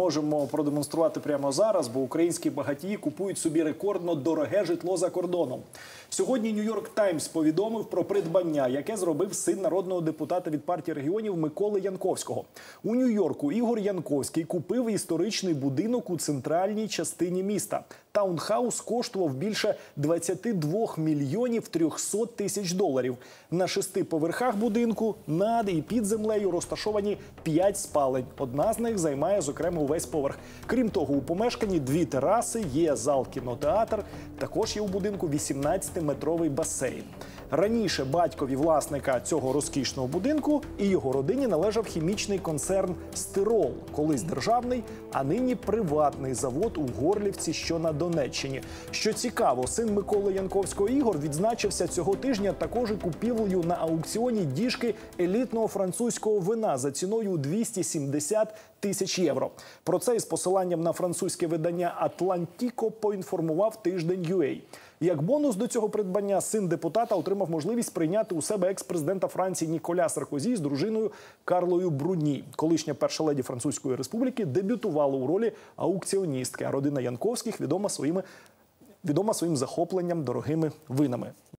Можемо продемонструвати прямо зараз, бо українські багатії купують собі рекордно дороге житло за кордоном. Сьогодні Нью-Йорк Таймс повідомив про придбання, яке зробив син народного депутата від партії регіонів Миколи Янковського. У Нью-Йорку Ігор Янковський купив історичний будинок у центральній частині міста. Таунхаус коштував більше 22 мільйонів 300 тисяч доларів. На шести поверхах будинку над і під землею розташовані п'ять спалень. Одна з них займає зокрема увесь поверх. Крім того, у помешканні дві тераси, є зал кінотеатр. Також є у будинку 18-метровий басейн. Раніше батькові власника цього розкішного будинку і його родині належав хімічний концерн Стирол, колись державний, а нині приватний завод у Горлівці, що на Донеччині. Що цікаво, син Миколи Янковського Ігор відзначився цього тижня також купівлею на аукціоні діжки елітного французького вина за ціною 270 тисяч євро. Про це із посиланням на французьке видання Атлантіко поінформував тиждень UA. Як бонус до цього придбання син депутата отримав можливість прийняти у себе екс-президента Франції Ніколя Саркозі з дружиною Карлою Бруні. Колишня перша леді Французької республіки дебютувала у ролі аукціоністки. А родина Янковських відома своїми відома своїм захопленням дорогими винами.